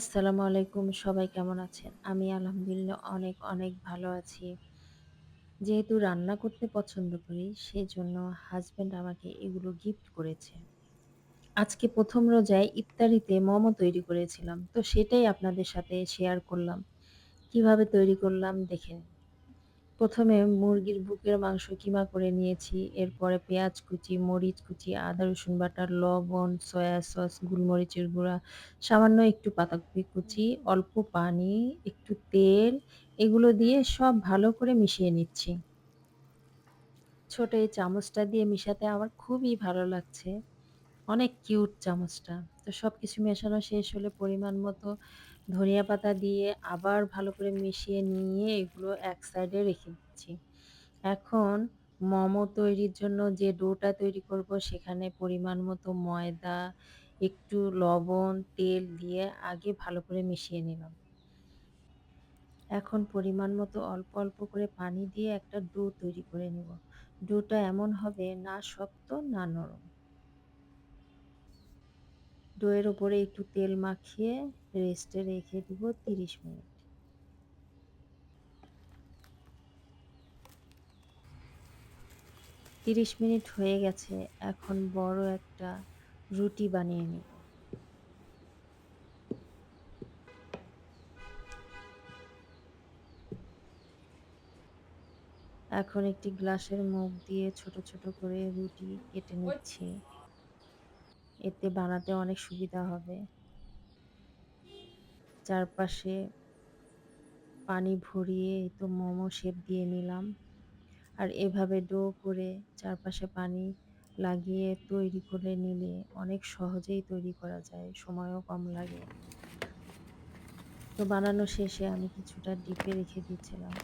আসসালামু আলাইকুম সবাই কেমন আছেন? আমি আলহামদুলিল্লাহ অনেক, অনেক ভালো আছি। যেহেতু রান্না করতে পছন্দ করি সেজন্য হাজব্যান্ড আমাকে এগুলো গিফট করেছে। আজকে প্রথম রোজায় ইফতারিতে মোমো তৈরি করেছিলাম। তো সেটাই আপনাদের সাথে শেয়ার করলাম। কীভাবে তৈরি করলাম দেখে। ১ম এ মুরগির বুকের মাংস কিমা করে নিয়েছি। এরপরে পেঁয়াজ কুচি, মরিচ কুচি, আদা রসুন বাটা, লবণ, সয়া সস, গুলমরিচের গুঁড়া, সামান্য একটু পাতাকপি কুচি, অল্প পানি, একটু তেল এগুলো দিয়ে সব ভালো করে মিশিয়ে নিচ্ছি। ছোট এই চামচটা দিয়ে মিশাতে আমার খুবই ভালো লাগছে। অনেক কিউট চামচটা। তো সব কিছু মেশানো শেষ হলে পরিমাণ মতো ধনিয়া পাতা দিয়ে আবার ভালো করে মিশিয়ে নিয়ে এগুলো এক সাইডে রেখে দিচ্ছি। এখন মোমো তৈরির জন্য যে ডোটা তৈরি করব সেখানে পরিমাণ মতো ময়দা, একটু লবণ, তেল দিয়ে আগে ভালো করে মিশিয়ে নিলাম। এখন পরিমাণ মতো অল্প, অল্প করে পানি দিয়ে একটা ডো তৈরি করে নেব। ডোটা এমন হবে না শক্ত না নরম। ডোয়ের উপরে একটু তেল মাখিয়ে রেস্টে রেখে দিব ৩০ মিনিট। তিরিশ মিনিট হয়ে গেছে, এখন বড় একটা রুটি বানিয়ে নিব এখন একটি গ্লাসের মুখ দিয়ে ছোট ছোট করে রুটি কেটে নিচ্ছি এতে বানাতে অনেক সুবিধা হবে। চারপাশে পানি ভরিয়ে তো মোমো শেপ দিয়ে নিলাম। আর এভাবে ডো করে চারপাশে পানি লাগিয়ে তৈরি করে নিলে অনেক সহজেই তৈরি করা যায়, সময়ও কম লাগে। তো বানানো শেষে আমি কিছুটা ডিপে রেখে দিয়েছিলাম।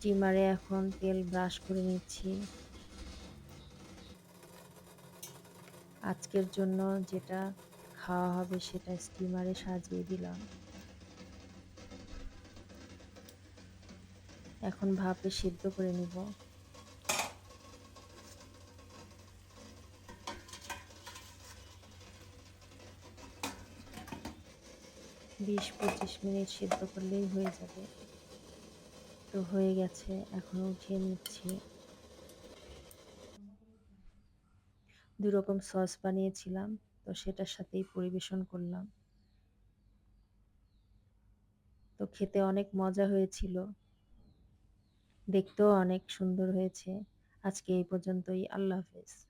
স্টিমারে এখন তেল ব্রাশ করে নিচ্ছি। আজকের জন্য যেটা খাওয়া হবে সেটা স্টিমারে সাজিয়ে দিলাম। এখন ভাপে সিদ্ধ করে নিব। বিশ পঁচিশ মিনিট সিদ্ধ করলেই হয়ে যাবে। তো হয়ে গেছে এখন উঠিয়ে নিচ্ছি। দু রকম সস বানিয়েছিলাম, তো সেটার সাথেই পরিবেশন করলাম। তো খেতে অনেক মজা হয়েছিল। দেখতেও অনেক সুন্দর হয়েছে। আজকে এই পর্যন্তই, আল্লাহ হাফেজ।